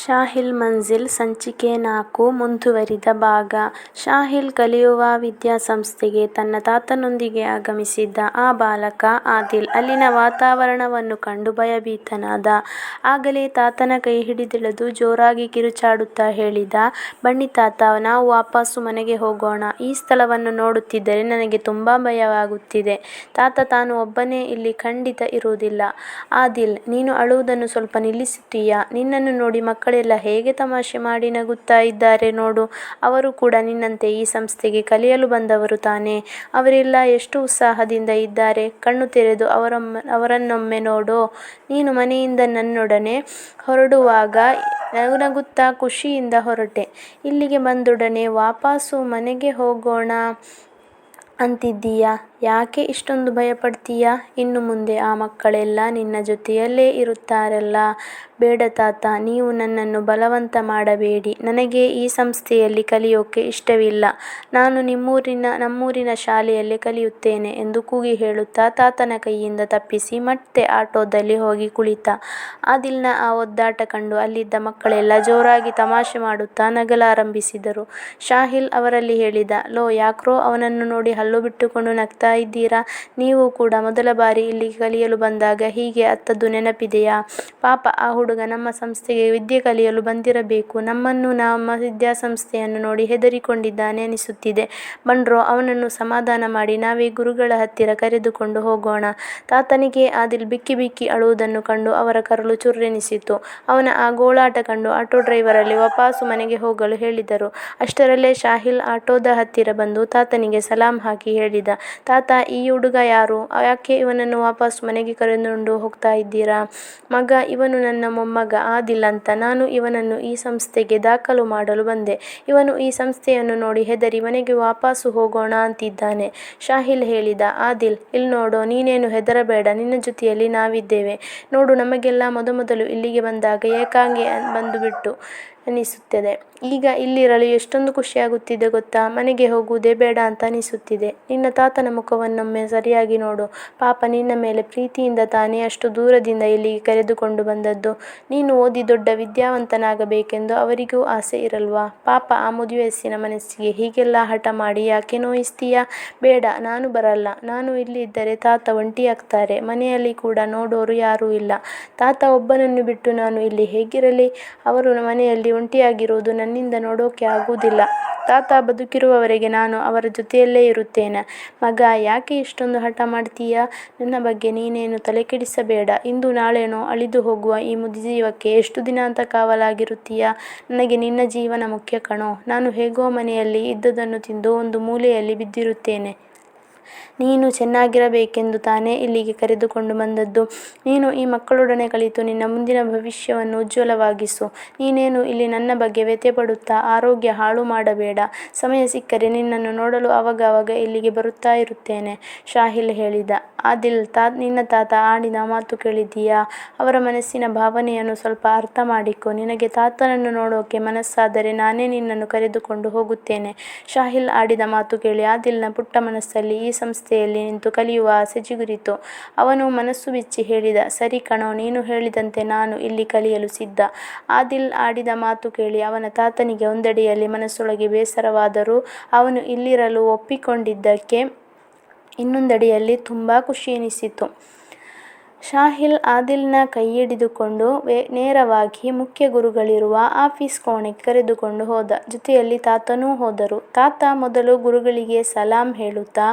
ಶಾಹಿಲ್ ಮಂಜಿಲ್ ಸಂಚಿಕೆ ನಾಲ್ಕು ಮುಂದುವರಿದ ಭಾಗ ಶಾಹಿಲ್ ಕಲಿಯುವ ವಿದ್ಯಾಸಂಸ್ಥೆಗೆ ತನ್ನ ತಾತನೊಂದಿಗೆ ಆಗಮಿಸಿದ್ದ ಆ ಬಾಲಕ ಆದಿಲ್ ಅಲ್ಲಿನ ವಾತಾವರಣವನ್ನು ಕಂಡು ಭಯಭೀತನಾದ. ಆಗಲೇ ತಾತನ ಕೈ ಹಿಡಿದಿಳೆದು ಜೋರಾಗಿ ಕಿರುಚಾಡುತ್ತಾ ಹೇಳಿದ, ಬನ್ನಿ ತಾತ, ನಾವು ವಾಪಸ್ಸು ಮನೆಗೆ ಹೋಗೋಣ. ಈ ಸ್ಥಳವನ್ನು ನೋಡುತ್ತಿದ್ದರೆ ನನಗೆ ತುಂಬಾ ಭಯವಾಗುತ್ತಿದೆ. ತಾತ ತಾನು ಒಬ್ಬನೇ ಇಲ್ಲಿ ಖಂಡಿತ ಇರುವುದಿಲ್ಲ. ಆದಿಲ್, ನೀನು ಅಳುವುದನ್ನು ಸ್ವಲ್ಪ ನಿಲ್ಲಿಸುತ್ತೀಯಾ. ನಿನ್ನನ್ನು ನೋಡಿ ಮಕ್ಕಳೆಲ್ಲ ಹೇಗೆ ತಮಾಷೆ ಮಾಡಿ ನಗುತ್ತಾ ಇದ್ದಾರೆ ನೋಡು. ಅವರು ಕೂಡ ನಿನ್ನಂತೆ ಈ ಸಂಸ್ಥೆಗೆ ಕಲಿಯಲು ಬಂದವರು ತಾನೆ ಅವರೆಲ್ಲ ಎಷ್ಟು ಉತ್ಸಾಹದಿಂದ ಇದ್ದಾರೆ. ಕಣ್ಣು ತೆರೆದು ಅವರನ್ನೊಮ್ಮೆ ನೋಡು. ನೀನು ಮನೆಯಿಂದ ನನ್ನೊಡನೆ ಹೊರಡುವಾಗ ನಗು, ನಗುತ್ತಾ ಖುಷಿಯಿಂದ ಹೊರಟೆ. ಇಲ್ಲಿಗೆ ಬಂದೊಡನೆ ವಾಪಸ್ಸು ಮನೆಗೆ ಹೋಗೋಣ ಅಂತಿದ್ದೀಯಾ. ಯಾಕೆ ಇಷ್ಟೊಂದು ಭಯಪಡ್ತೀಯಾ. ಇನ್ನು ಮುಂದೆ ಆ ಮಕ್ಕಳೆಲ್ಲ ನಿನ್ನ ಜೊತೆಯಲ್ಲೇ ಇರುತ್ತಾರಲ್ಲ. ಬೇಡ ತಾತ, ನೀವು ನನ್ನನ್ನು ಬಲವಂತ ಮಾಡಬೇಡಿ. ನನಗೆ ಈ ಸಂಸ್ಥೆಯಲ್ಲಿ ಕಲಿಯೋಕೆ ಇಷ್ಟವಿಲ್ಲ. ನಾನು ನಿಮ್ಮೂರಿನ ನಮ್ಮೂರಿನ ಶಾಲೆಯಲ್ಲಿ ಕಲಿಯುತ್ತೇನೆ ಎಂದು ಕೂಗಿ ಹೇಳುತ್ತಾ ತಾತನ ಕೈಯಿಂದ ತಪ್ಪಿಸಿ ಮತ್ತೆ ಆಟೋದಲ್ಲಿ ಹೋಗಿ ಕುಳಿತ. ಆದಿಲ್ನ ಆ ಒದ್ದಾಟ ಕಂಡು ಅಲ್ಲಿದ್ದ ಮಕ್ಕಳೆಲ್ಲ ಜೋರಾಗಿ ತಮಾಷೆ ಮಾಡುತ್ತಾ ನಗಲಾರಂಭಿಸಿದರು. ಶಾಹಿಲ್ ಅವರಲ್ಲಿ ಹೇಳಿದ, ಲೋ ಯಾಕ್ರೋ ಅವನನ್ನು ನೋಡಿ ಹಲ್ಲು ಬಿಟ್ಟುಕೊಂಡು ನಗ್ತಾ ಇದ್ದೀರಾ. ನೀವು ಕೂಡ ಮೊದಲ ಬಾರಿ ಇಲ್ಲಿಗೆ ಕಲಿಯಲು ಬಂದಾಗ ಹೀಗೆ ಅತ್ತದ್ದು ನೆನಪಿದೆಯಾ. ಪಾಪ ಆ ಹುಡುಗ ನಮ್ಮ ಸಂಸ್ಥೆಗೆ ವಿದ್ಯೆ ಕಲಿಯಲು ಬಂದಿರಬೇಕು. ನಮ್ಮನ್ನು ನಮ್ಮ ವಿದ್ಯಾಸಂಸ್ಥೆಯನ್ನು ನೋಡಿ ಹೆದರಿಕೊಂಡಿದ್ದಾನೆ ಅನಿಸುತ್ತಿದೆ. ಬಂಡ್ರೋ ಅವನನ್ನು ಸಮಾಧಾನ ಮಾಡಿ ನಾವೇ ಗುರುಗಳ ಹತ್ತಿರ ಕರೆದುಕೊಂಡು ಹೋಗೋಣ. ತಾತನಿಗೆ ಆದಿಲ್ ಬಿಕ್ಕಿ ಬಿಕ್ಕಿ ಅಳುವುದನ್ನು ಕಂಡು ಅವರ ಕರಳು ಚುರ್ರೆನಿಸಿತು. ಅವನ ಆ ಗೋಳಾಟ ಕಂಡು ಆಟೋ ಡ್ರೈವರಲ್ಲಿ ವಾಪಾಸು ಮನೆಗೆ ಹೋಗಲು ಹೇಳಿದರು. ಅಷ್ಟರಲ್ಲೇ ಶಾಹಿಲ್ ಆಟೋದ ಹತ್ತಿರ ಬಂದು ತಾತನಿಗೆ ಸಲಾಂ ಹಾಕಿ ಹೇಳಿದ, ತಾತ, ಈ ಹುಡುಗ ಯಾರು. ಯಾಕೆ ಇವನನ್ನು ವಾಪಸ್ ಮನೆಗೆ ಕರೆದುಕೊಂಡು ಹೋಗ್ತಾ ಇದ್ದೀರಾ. ಮಗ, ಇವನು ನನ್ನ ಮೊಮ್ಮಗ ಆದಿಲ್ಲ ಅಂತ. ನಾನು ಇವನನ್ನು ಈ ಸಂಸ್ಥೆಗೆ ದಾಖಲು ಮಾಡಲು ಬಂದೆ. ಇವನು ಈ ಸಂಸ್ಥೆಯನ್ನು ನೋಡಿ ಹೆದರಿ ಮನೆಗೆ ವಾಪಸ್ಸು ಹೋಗೋಣ ಅಂತಿದ್ದಾನೆ. ಶಾಹಿಲ್ ಹೇಳಿದ, ಆದಿಲ್, ಇಲ್ಲಿ ನೋಡು ನೀನೇನು ಹೆದರಬೇಡ. ನಿನ್ನ ಜೊತೆಯಲ್ಲಿ ನಾವಿದ್ದೇವೆ. ನೋಡು ನಮಗೆಲ್ಲ ಮೊದಮೊದಲು ಇಲ್ಲಿಗೆ ಬಂದಾಗ ಏಕಾಂಗಿ ಬಂದುಬಿಟ್ಟು ಅನಿಸುತ್ತದೆ. ಈಗ ಇಲ್ಲಿರಲು ಎಷ್ಟೊಂದು ಖುಷಿಯಾಗುತ್ತಿದೆ ಗೊತ್ತಾ. ಮನೆಗೆ ಹೋಗುವುದೇ ಬೇಡ ಅಂತ ಅನಿಸುತ್ತಿದೆ. ನಿನ್ನ ತಾತನ ಮುಖವನ್ನೊಮ್ಮೆ ಸರಿಯಾಗಿ ನೋಡು. ಪಾಪ ನಿನ್ನ ಮೇಲೆ ಪ್ರೀತಿಯಿಂದ ತಾನೇ ಅಷ್ಟು ದೂರದಿಂದ ಇಲ್ಲಿಗೆ ಕರೆದುಕೊಂಡು ಬಂದದ್ದು. ನೀನು ಓದಿ ದೊಡ್ಡ ವಿದ್ಯಾವಂತನಾಗಬೇಕೆಂದು ಅವರಿಗೂ ಆಸೆ ಇರಲ್ವಾ. ಪಾಪ ಆ ಮುದಿವಯಸ್ಸಿನ ಮನಸ್ಸಿಗೆ ಹೀಗೆಲ್ಲ ಹಠ ಮಾಡಿ ಯಾಕೆ ನೋಯಿಸ್ತೀಯಾ. ಬೇಡ, ನಾನು ಬರಲ್ಲ. ನಾನು ಇಲ್ಲಿ ಇದ್ದರೆ ತಾತ ಒಂಟಿಯಾಗ್ತಾರೆ. ಮನೆಯಲ್ಲಿ ಕೂಡ ನೋಡೋರು ಯಾರೂ ಇಲ್ಲ. ತಾತ ಒಬ್ಬನನ್ನು ಬಿಟ್ಟು ನಾನು ಇಲ್ಲಿ ಹೇಗಿರಲಿ. ಅವರು ಮನೆಯಲ್ಲಿ ಒಂಟಿಯಾಗಿರುವುದು ನನ್ನಿಂದ ನೋಡೋಕೆ ಆಗುವುದಿಲ್ಲ. ತಾತ ಬದುಕಿರುವವರೆಗೆ ನಾನು ಅವರ ಜೊತೆಯಲ್ಲೇ ಇರುತ್ತೇನೆ. ಮಗ, ಯಾಕೆ ಇಷ್ಟೊಂದು ಹಠ ಮಾಡ್ತೀಯಾ. ನನ್ನ ಬಗ್ಗೆ ನೀನೇನು ತಲೆಕೆಡಿಸಬೇಡ. ಇಂದು ನಾಳೆನೋ ಅಳಿದು ಹೋಗುವ ಈ ಮುದಿಜೀವಕ್ಕೆ ಎಷ್ಟು ದಿನ ಅಂತ ಕಾವಲಾಗಿರುತ್ತೀಯಾ. ನನಗೆ ನಿನ್ನ ಜೀವನ ಮುಖ್ಯ ಕಣೋ. ನಾನು ಹೇಗೋ ಮನೆಯಲ್ಲಿ ಇದ್ದದ್ದನ್ನು ತಿಂದು ಒಂದು ಮೂಲೆಯಲ್ಲಿ ಬಿದ್ದಿರುತ್ತೇನೆ. ನೀನು ಚೆನ್ನಾಗಿರಬೇಕೆಂದು ತಾನೇ ಇಲ್ಲಿಗೆ ಕರೆದುಕೊಂಡು ಬಂದದ್ದು. ನೀನು ಈ ಮಕ್ಕಳೊಡನೆ ಕಲಿತು ನಿನ್ನ ಮುಂದಿನ ಭವಿಷ್ಯವನ್ನು ಉಜ್ವಲವಾಗಿಸು. ನೀನೇನು ಇಲ್ಲಿ ನನ್ನ ಬಗ್ಗೆ ವ್ಯಥೆಪಡುತ್ತಾ ಆರೋಗ್ಯ ಹಾಳು ಮಾಡಬೇಡ. ಸಮಯ ಸಿಕ್ಕರೆ ನಿನ್ನನ್ನು ನೋಡಲು ಆವಾಗವಾಗ ಇಲ್ಲಿಗೆ ಬರುತ್ತಾ ಇರುತ್ತೇನೆ. ಶಾಹಿಲ್ ಹೇಳಿದ. ಆದಿಲ್, ನಿನ್ನ ತಾತ ಆಡಿದ ಮಾತು ಕೇಳಿದೀಯಾ ಅವರ ಮನಸ್ಸಿನ ಭಾವನೆಯನ್ನು ಸ್ವಲ್ಪ ಅರ್ಥ ಮಾಡಿಕೊ ನಿನಗೆ ತಾತನನ್ನು ನೋಡೋಕೆ ಮನಸ್ಸಾದರೆ ನಾನೇ ನಿನ್ನನ್ನು ಕರೆದುಕೊಂಡು ಹೋಗುತ್ತೇನೆ. ಶಾಹಿಲ್ ಆಡಿದ ಮಾತು ಕೇಳಿ ಆದಿಲ್ನ ಪುಟ್ಟ ಮನಸ್ಸಲ್ಲಿ ಈ ಸಂಸ್ಥೆಯಲ್ಲಿ ನಿಂತು ಕಲಿಯುವ ಆಸೆ ಜಿಗುರಿತು ಅವನು ಮನಸ್ಸು ಬಿಚ್ಚಿ ಹೇಳಿದ, ಸರಿ ಕಣೋ, ನೀನು ಹೇಳಿದಂತೆ ನಾನು ಇಲ್ಲಿ ಕಲಿಯಲು ಸಿದ್ಧ. ಆದಿಲ್ ಆಡಿದ ಮಾತು ಕೇಳಿ ಅವನ ತಾತನಿಗೆ ಒಂದೆಡೆಯಲ್ಲಿ ಮನಸ್ಸೊಳಗೆ ಬೇಸರವಾದರೂ ಅವನು ಇಲ್ಲಿರಲು ಒಪ್ಪಿಕೊಂಡಿದ್ದಕ್ಕೆ ಇನ್ನೊಂದೆಡೆಯಲ್ಲಿ ತುಂಬಾ ಖುಷಿಯೆನಿಸಿತು. ಶಾಹಿಲ್ ಆದಿಲ್ನ ಕೈಹಿಡಿದುಕೊಂಡು ನೇರವಾಗಿ ಮುಖ್ಯ ಗುರುಗಳಿರುವ ಆಫೀಸ್ ಕೋಣೆಗೆ ಕರೆದುಕೊಂಡು ಹೋದ. ಜೊತೆಯಲ್ಲಿ ತಾತನೂ ಹೋದರು. ತಾತ ಮೊದಲು ಗುರುಗಳಿಗೆ ಸಲಾಂ ಹೇಳುತ್ತಾ,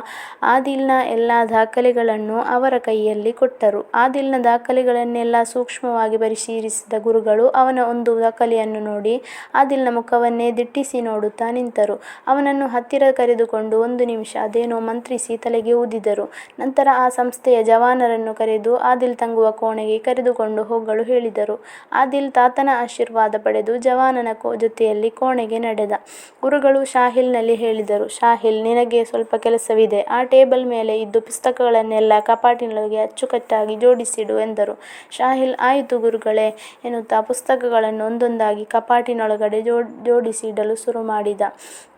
ಆದಿಲ್ನ ಎಲ್ಲ ದಾಖಲೆಗಳನ್ನು ಅವರ ಕೈಯಲ್ಲಿ ಕೊಟ್ಟರು. ಆದಿಲ್ನ ದಾಖಲೆಗಳನ್ನೆಲ್ಲ ಸೂಕ್ಷ್ಮವಾಗಿ ಪರಿಶೀಲಿಸಿದ ಗುರುಗಳು ಅವನ ಒಂದು ದಾಖಲೆಯನ್ನು ನೋಡಿ ಆದಿಲ್ನ ಮುಖವನ್ನೇ ದಿಟ್ಟಿಸಿ ನೋಡುತ್ತಾ ನಿಂತರು. ಅವನನ್ನು ಹತ್ತಿರ ಕರೆದುಕೊಂಡು ಒಂದು ನಿಮಿಷ ಅದೇನೋ ಮಂತ್ರಿಸಿ ತಲೆಗೆ ಊದಿದರು. ನಂತರ ಆ ಸಂಸ್ಥೆಯ ಜವಾನರನ್ನು ಕರೆದು ಆದಿಲ್ ತಂಗುವ ಕೋಣೆಗೆ ಕರೆದುಕೊಂಡು ಹೋಗಲು ಹೇಳಿದರು. ಆದಿಲ್ ತಾತನ ಆಶೀರ್ವಾದ ಪಡೆದು ಜವಾನನ ಜೊತೆಯಲ್ಲಿ ಕೋಣೆಗೆ ನಡೆದ. ಗುರುಗಳು ಶಾಹಿಲ್ನಲ್ಲಿ ಹೇಳಿದರು, ಶಾಹಿಲ್, ನಿನಗೆ ಸ್ವಲ್ಪ ಕೆಲಸವಿದೆ. ಆ ಟೇಬಲ್ ಮೇಲೆ ಇದ್ದ ಪುಸ್ತಕಗಳನ್ನೆಲ್ಲ ಕಪಾಟಿನೊಳಗೆ ಅಚ್ಚುಕಟ್ಟಾಗಿ ಜೋಡಿಸಿಡು ಎಂದರು. ಶಾಹಿಲ್ ಆಯಿತು ಗುರುಗಳೇ ಎನ್ನುತ್ತಾ ಪುಸ್ತಕಗಳನ್ನು ಒಂದೊಂದಾಗಿ ಕಪಾಟಿನೊಳಗಡೆ ಜೋಡಿಸಿಡಲು. ಶುರು ಮಾಡಿದ.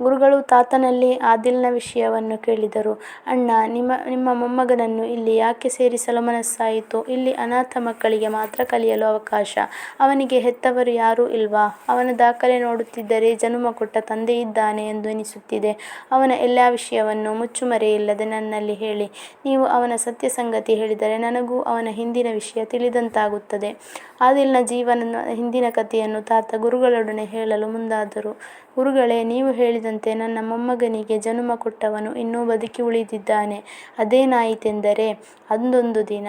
ಗುರುಗಳು ತಾತನಲ್ಲಿ ಆದಿಲ್ನ ವಿಷಯವನ್ನು ಕೇಳಿದರು. ಅಣ್ಣ, ನಿಮ್ಮ ಮೊಮ್ಮಗನನ್ನು ಇಲ್ಲಿ ಯಾಕೆ ಸೇರಿಸಲು ಮನಸ್ಸಾಯಿತು. ಮತ್ತು ಇಲ್ಲಿ ಅನಾಥ ಮಕ್ಕಳಿಗೆ ಮಾತ್ರ ಕಲಿಯಲು ಅವಕಾಶ. ಅವನಿಗೆ ಹೆತ್ತವರು ಯಾರೂ ಇಲ್ವಾ? ಅವನ ದಾಖಲೆ ನೋಡುತ್ತಿದ್ದರೆ ಜನುಮ ಕೊಟ್ಟ ತಂದೆಯಿದ್ದಾನೆ ಎಂದು ಎನಿಸುತ್ತಿದೆ. ಅವನ ಎಲ್ಲ ವಿಷಯವನ್ನು ಮುಚ್ಚುಮರೆಯಿಲ್ಲದೆ ನನ್ನಲ್ಲಿ ಹೇಳಿ. ನೀವು ಅವನ ಸತ್ಯಸಂಗತಿ ಹೇಳಿದರೆ ನನಗೂ ಅವನ ಹಿಂದಿನ ವಿಷಯ ತಿಳಿದಂತಾಗುತ್ತದೆ. ಆದಿಲ್ನ ಜೀವನದ ಹಿಂದಿನ ಕಥೆಯನ್ನು ತಾತ ಗುರುಗಳೊಡನೆ ಹೇಳಲು ಮುಂದಾದರು. ಗುರುಗಳೇ, ನೀವು ಹೇಳಿದಂತೆ ನನ್ನ ಮೊಮ್ಮಗನಿಗೆ ಜನುಮ ಕೊಟ್ಟವನು ಇನ್ನೂ ಬದುಕಿ ಉಳಿದಿದ್ದಾನೆ. ಅದೇನಾಯಿತೆಂದರೆ, ಅಂದೊಂದು ದಿನ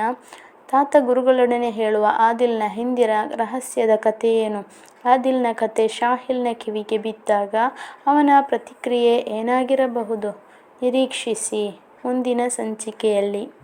ತಾತ ಗುರುಗಳೊಡನೆ ಹೇಳುವ ಆದಿಲ್ನ ಹಿಂದಿರ ರಹಸ್ಯದ ಕಥೆಯೇನು? ಆದಿಲ್ನ ಕಥೆ ಶಾಹಿಲ್ನ ಕಿವಿಗೆ ಬಿದ್ದಾಗ ಅವನ ಪ್ರತಿಕ್ರಿಯೆ ಏನಾಗಿರಬಹುದು? ನಿರೀಕ್ಷಿಸಿ ಮುಂದಿನ ಸಂಚಿಕೆಯಲ್ಲಿ.